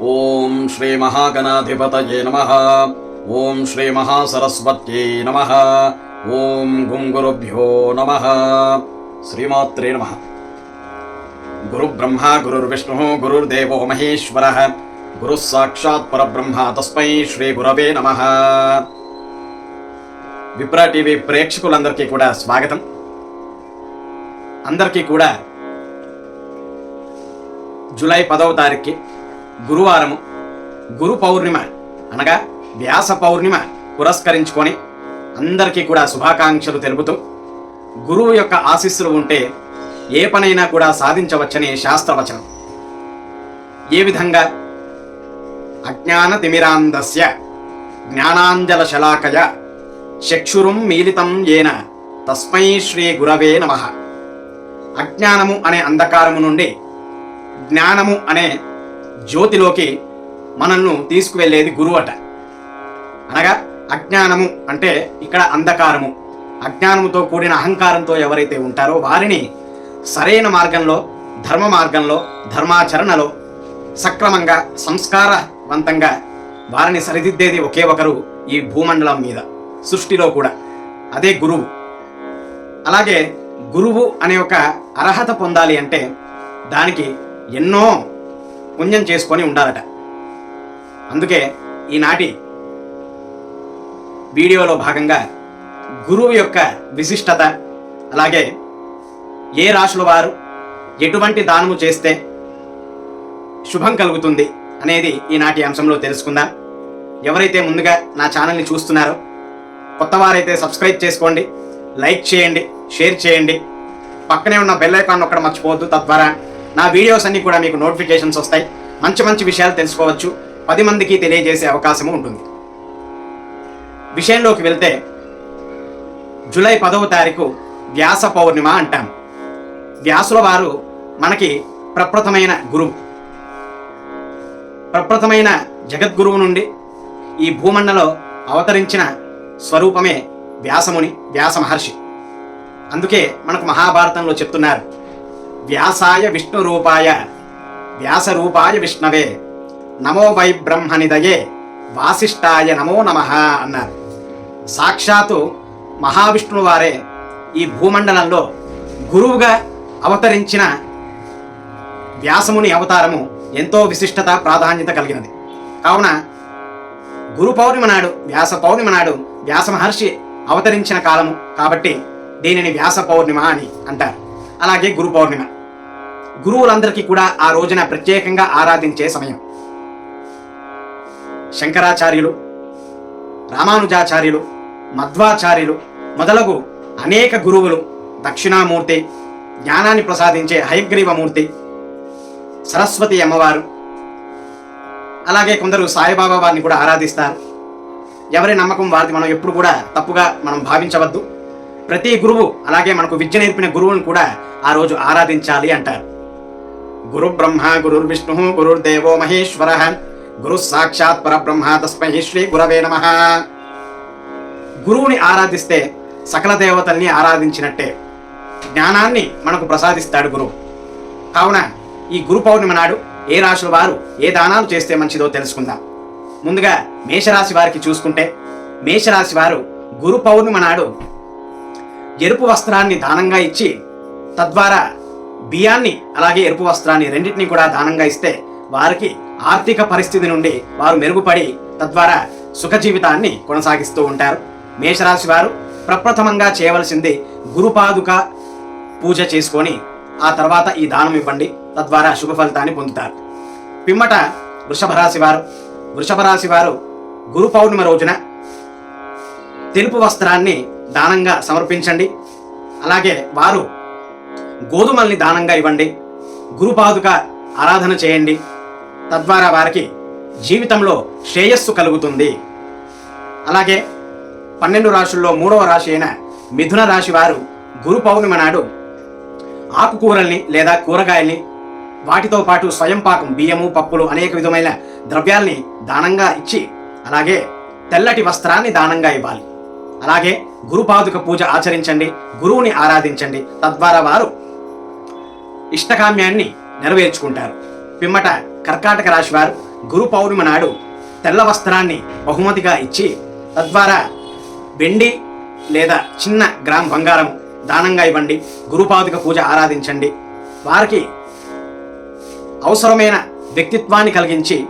ఓం శ్రీ మహాగణాధిపతయే నమ. ఓం శ్రీ మహాసరస్వత్యై నమ. ఓం గుంగురుభ్యో నమ. శ్రీమాత్రే నమ. గురుబ్రహ్మ గురుర్విష్ణు గురుర్దేవో మహేశ్వర. గురుః సాక్షాత్ పరబ్రహ్మ తస్మై శ్రీ గురవే నమ. విప్రా టీవీ ప్రేక్షకులందరికీ కూడా స్వాగతం. అందరికీ కూడా జూలై పదవ తారీఖుకి గురువారము గురు పౌర్ణిమ అనగా వ్యాస పౌర్ణిమ పురస్కరించుకొని అందరికీ కూడా శుభాకాంక్షలు తెలుపుతూ గురువు యొక్క ఆశీస్సులు ఉంటే ఏ పనైనా కూడా సాధించవచ్చని శాస్త్రవచనం. ఏ విధంగా? అజ్ఞాన తిమిరాంధస్య జ్ఞానాంజల శలాకయ చక్షురుం మీలితం ఏన తస్మై శ్రీ గురవే నమ. అజ్ఞానము అనే అంధకారము నుండి జ్ఞానము అనే జ్యోతిలోకి మనల్ని తీసుకువెళ్ళేది గురువు అట. అనగా అజ్ఞానము అంటే ఇక్కడ అంధకారము. అజ్ఞానముతో కూడిన అహంకారంతో ఎవరైతే ఉంటారో వారిని సరైన మార్గంలో ధర్మ మార్గంలో ధర్మాచరణలో సక్రమంగా సంస్కారవంతంగా వారిని సరిదిద్దేది ఒకే ఒకరు ఈ భూమండలం మీద సృష్టిలో కూడా. అదే గురువు. అలాగే గురువు అనే ఒక అర్హత పొందాలి అంటే దానికి ఎన్నో పుణ్యం చేసుకొని ఉండాలట. అందుకే ఈనాటి వీడియోలో భాగంగా గురువు యొక్క విశిష్టత అలాగే ఏ రాశుల వారు ఎటువంటి దానము చేస్తే శుభం కలుగుతుంది అనేది ఈనాటి అంశంలో తెలుసుకుందాం. ఎవరైతే ముందుగా నా ఛానల్ని చూస్తున్నారో కొత్త వారైతే సబ్స్క్రైబ్ చేసుకోండి లైక్ చేయండి షేర్ చేయండి. పక్కనే ఉన్న బెల్ ఐకాన్ ఒక్కడ మర్చిపోవద్దు తద్వారా నా వీడియోస్ అన్ని కూడా మీకు నోటిఫికేషన్స్ వస్తాయి. మంచి మంచి విషయాలు తెలుసుకోవచ్చు. పది మందికి తెలియజేసే అవకాశము ఉంటుంది. విషయంలోకి వెళ్తే జూలై పదవ తారీఖు వ్యాస పౌర్ణిమ అంటాం. వ్యాసుల వారు మనకి ప్రప్రథమైన గురువు. ప్రప్రథమైన జగద్గురువు నుండి ఈ భూమండలో అవతరించిన స్వరూపమే వ్యాసముని వ్యాస మహర్షి. అందుకే మనకు మహాభారతంలో చెప్తున్నారు వ్యాసాయ విష్ణు రూపాయ విష్ణవే. నమో వై బ్రహ్మనిదయే. వాసిష్ఠాయ నమో నమ అన్నారు. సాక్షాత్తు మహావిష్ణువు వారే ఈ భూమండలంలో గురువుగా అవతరించిన వ్యాసముని అవతారము ఎంతో విశిష్టత ప్రాధాన్యత కలిగినది. కావున గురు పౌర్ణిమ నాడు వ్యాస పౌర్ణిమ నాడు వ్యాస మహర్షి అవతరించిన కాలము కాబట్టి దీనిని వ్యాస పౌర్ణిమ అని అంటారు. అలాగే గురు పౌర్ణిమ. గురువులందరికీ కూడా ఆ రోజున ప్రత్యేకంగా ఆరాధించే సమయం. శంకరాచార్యులు రామానుజాచార్యులు మధ్వాచార్యులు మొదలగు అనేక గురువులు దక్షిణామూర్తి జ్ఞానాన్ని ప్రసాదించే హయగ్రీవమూర్తి సరస్వతి అమ్మవారు అలాగే కొందరు సాయిబాబా వారిని కూడా ఆరాధిస్తారు. ఎవరి నమ్మకం వారిది మనం ఎప్పుడు కూడా తప్పుగా మనం భావించవద్దు. ప్రతి గురువు అలాగే మనకు విద్య నేర్పిన గురువును కూడా ఆ రోజు ఆరాధించాలి అంటారు. గురుబ్రహ్మ గురుర్విష్ణు గురుర్ విష్ణు గురుర్దేవో మహేశ్వర గురు సాక్షాత్ పరబ్రహ్మ తస్మై శ్రీ గురవే నమ గురువుని ఆరాధిస్తే సకల దేవతల్ని ఆరాధించినట్టే జ్ఞానాన్ని మనకు ప్రసాదిస్తాడు గురువు. కావున ఈ గురు పౌర్ణిమ నాడు ఏ రాశుల వారు ఏ దానాలు చేస్తే మంచిదో తెలుసుకుందాం. ముందుగా మేషరాశి వారికి చూసుకుంటే మేషరాశి వారు గురు పౌర్ణిమ నాడు ఎరుపు వస్త్రాన్ని దానంగా ఇచ్చి తద్వారా బియ్యాన్ని అలాగే ఎరుపు వస్త్రాన్ని రెండింటిని కూడా దానంగా ఇస్తే వారికి ఆర్థిక పరిస్థితి నుండి వారు మెరుగుపడి తద్వారా సుఖ జీవితాన్ని కొనసాగిస్తూ ఉంటారు. మేషరాశి వారు ప్రప్రథమంగా చేయవలసింది గురుపాదుక పూజ చేసుకొని ఆ తర్వాత ఈ దానం ఇవ్వండి. తద్వారా శుభ ఫలితాన్ని పొందుతారు. పిమ్మట వృషభ రాశి వారు వృషభ రాశి వారు గురు పౌర్ణమి రోజున తెలుపు వస్త్రాన్ని దానంగా సమర్పించండి. అలాగే వారు గోధుమల్ని దానంగా ఇవ్వండి. గురుపాదుక ఆరాధన చేయండి. తద్వారా వారికి జీవితంలో శ్రేయస్సు కలుగుతుంది. అలాగే పన్నెండు రాశుల్లో మూడవ రాశి అయిన మిథున రాశి వారు గురు పౌర్ణిమ నాడు ఆకుకూరల్ని లేదా కూరగాయల్ని వాటితో పాటు స్వయం పాకం బియ్యము పప్పులు అనేక విధమైన ద్రవ్యాల్ని దానంగా ఇచ్చి అలాగే తెల్లటి వస్త్రాన్ని దానంగా ఇవ్వాలి. అలాగే గురుపాదుక పూజ ఆచరించండి గురువుని ఆరాధించండి. తద్వారా వారు ఇష్టకామ్యాన్ని నెరవేర్చుకుంటారు. పిమ్మట కర్కాటక రాశి వారు గురు పౌర్ణిమ నాడు తెల్ల వస్త్రాన్ని బహుమతిగా ఇచ్చి తద్వారా వెండి లేదా చిన్న గ్రామ బంగారం దానంగా ఇవ్వండి గురుపాదుక పూజ ఆరాధించండి. వారికి అవసరమైన వ్యక్తిత్వాన్ని కలిగించి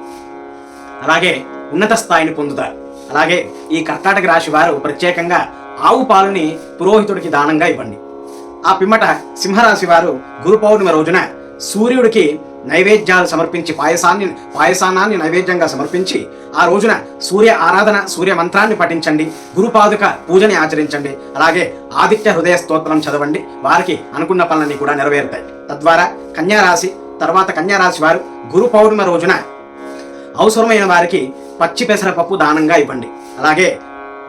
అలాగే ఉన్నత స్థాయిని పొందుతారు. అలాగే ఈ కర్కాటక రాశి వారు ప్రత్యేకంగా ఆవు పాలుని పురోహితుడికి దానంగా ఇవ్వండి. ఆ పిమ్మట సింహరాశి వారు గురు పౌర్ణమి రోజున సూర్యుడికి నైవేద్యాలు సమర్పించి పాయసాన్ని పాయసానాన్ని నైవేద్యంగా సమర్పించి ఆ రోజున సూర్య ఆరాధన సూర్య మంత్రాన్ని పఠించండి గురుపాదుక పూజని ఆచరించండి అలాగే ఆదిత్య హృదయ స్తోత్రం చదవండి వారికి అనుకున్న పనులన్నీ కూడా నెరవేరుతాయి. తద్వారా కన్యారాశి తర్వాత కన్యారాశి వారు గురు పౌర్ణమి రోజున అవసరమైన వారికి పచ్చి పెసరపప్పు దానంగా ఇవ్వండి అలాగే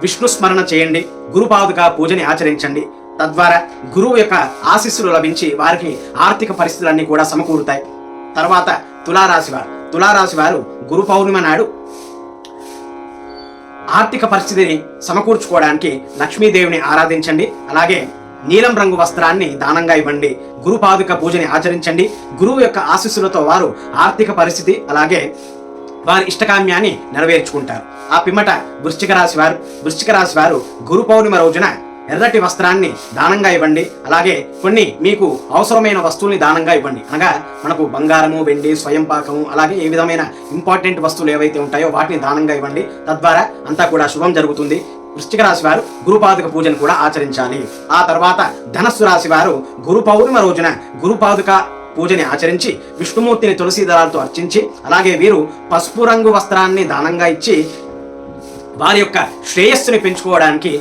విష్ణు స్మరణ చేయండి గురుపాదుక పూజని ఆచరించండి తద్వారా గురువు యొక్క ఆశీస్సులు లభించి వారికి ఆర్థిక పరిస్థితులన్నీ కూడా సమకూరుతాయి. తర్వాత తులారాశి వారు. తులారాశి వారు గురు పౌర్ణిమ నాడు ఆర్థిక పరిస్థితిని సమకూర్చుకోవడానికి లక్ష్మీదేవిని ఆరాధించండి. అలాగే నీలం రంగు వస్త్రాన్ని దానంగా ఇవ్వండి. గురు పాదుక పూజని ఆచరించండి. గురువు యొక్క ఆశీస్సులతో వారు ఆర్థిక పరిస్థితి అలాగే వారి ఇష్టకామ్యాన్ని నెరవేర్చుకుంటారు. ఆ పిమ్మట వృశ్చిక రాశి వారు వృశ్చిక రాశి వారు గురు పౌర్ణిమ రోజున ఎర్రటి వస్త్రాన్ని దానంగా ఇవ్వండి. అలాగే కొన్ని మీకు అవసరమైన వస్తువుల్ని దానంగా ఇవ్వండి. అనగా మనకు బంగారము వెండి స్వయం పాకము అలాగే ఏ విధమైన ఇంపార్టెంట్ వస్తువులు ఏవైతే ఉంటాయో వాటిని దానంగా ఇవ్వండి. తద్వారా అంతా కూడా శుభం జరుగుతుంది. వృశ్చిక రాశి వారు గురుపాదుక పూజను కూడా ఆచరించాలి. ఆ తర్వాత ధనస్సు రాశి వారు గురు పౌర్ణిమ రోజున గురుపాదుక పూజని ఆచరించి విష్ణుమూర్తిని తులసి దళాలతో అర్చించి అలాగే వీరు పసుపు రంగు వస్త్రాన్ని దానంగా ఇచ్చి వారి యొక్క శ్రేయస్సుని పెంచుకోవడానికి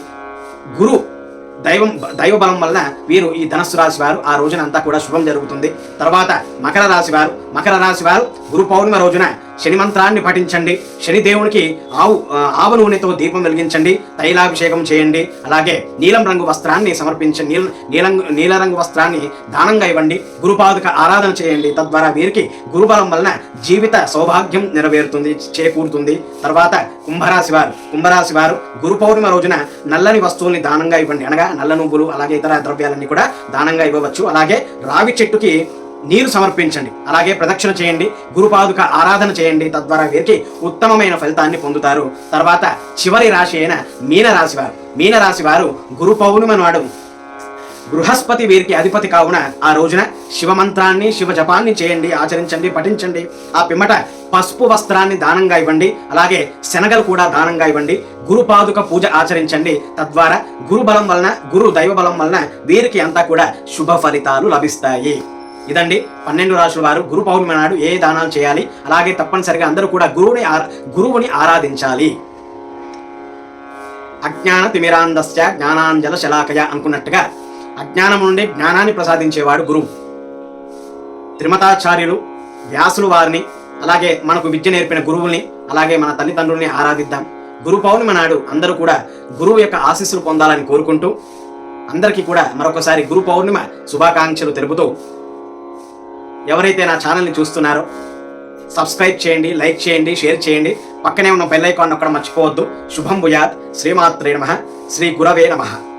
గురు దైవం దైవ బలం వల్ల వీరు ఈ ధనస్సు రాశి వారు ఆ రోజున అంతా కూడా శుభం జరుగుతుంది. తర్వాత మకర రాశి వారు మకర రాశి వారు గురు పౌర్ణిమ రోజున శని మంత్రాన్ని పఠించండి. శనిదేవునికి ఆవు ఆవ నూనెతో దీపం వెలిగించండి. తైలాభిషేకం చేయండి. అలాగే నీలం రంగు వస్త్రాన్ని సమర్పించండి నీల నీలం నీల రంగు వస్త్రాన్ని దానంగా ఇవ్వండి. గురుపాదుక ఆరాధన చేయండి. తద్వారా వీరికి గురుబలం వలన జీవిత సౌభాగ్యం నెరవేరుతుంది చేకూరుతుంది. తర్వాత కుంభరాశి వారు కుంభరాశి వారు గురు పౌర్ణిమ రోజున నల్లని వస్తువుల్ని దానంగా ఇవ్వండి. అనగా నల్ల నువ్వులు అలాగే ఇతర ద్రవ్యాలన్నీ కూడా దానంగా ఇవ్వవచ్చు. అలాగే రావి చెట్టుకి నీరు సమర్పించండి. అలాగే ప్రదక్షిణ చేయండి. గురుపాదుక ఆరాధన చేయండి. తద్వారా వీరికి ఉత్తమమైన ఫలితాన్ని పొందుతారు. తర్వాత చివరి రాశి అయిన మీనరాశి వారు. మీనరాశి వారు గురు పౌర్ణిమ నాడు బృహస్పతి వీరికి అధిపతి కావున ఆ రోజున శివమంత్రాన్ని శివ జపాన్ని చేయండి ఆచరించండి పఠించండి. ఆ పిమ్మట పసుపు వస్త్రాన్ని దానంగా ఇవ్వండి. అలాగే శనగలు కూడా దానంగా ఇవ్వండి. గురుపాదుక పూజ ఆచరించండి. తద్వారా గురు బలం వలన గురు దైవ బలం వలన వీరికి అంతా కూడా శుభ ఫలితాలు లభిస్తాయి. ఇదండి పన్నెండు రాశుల వారు గురు పౌర్ణమి నాడు ఏ దానాలు చేయాలి? అలాగే తప్పనిసరిగా అందరూ కూడా గురువుని గురువుని ఆరాధించాలి. అజ్ఞాన తిమిరాంధస్య జ్ఞానాంజల శలాకయ అనుకున్నట్టుగా అజ్ఞానం నుండి జ్ఞానాన్ని ప్రసాదించేవాడు గురువు. త్రిమతాచార్యులు వ్యాసులు వారిని అలాగే మనకు విద్య నేర్పిన గురువుల్ని అలాగే మన తల్లిదండ్రుల్ని ఆరాధిద్దాం. గురు పౌర్ణమి నాడు అందరూ కూడా గురువు యొక్క ఆశీస్సులు పొందాలని కోరుకుంటూ అందరికీ కూడా మరొకసారి గురు పౌర్ణిమ శుభాకాంక్షలు తెలుపుతూ ఎవరైతే నా ఛానల్ని చూస్తున్నారో సబ్స్క్రైబ్ చేయండి లైక్ చేయండి షేర్ చేయండి. పక్కనే ఉన్న బెల్ ఐకాన్ నొక్కడం మర్చిపోవద్దు. శుభం భుయాత్. శ్రీమాత్రే నమ. శ్రీ గురవే నమః.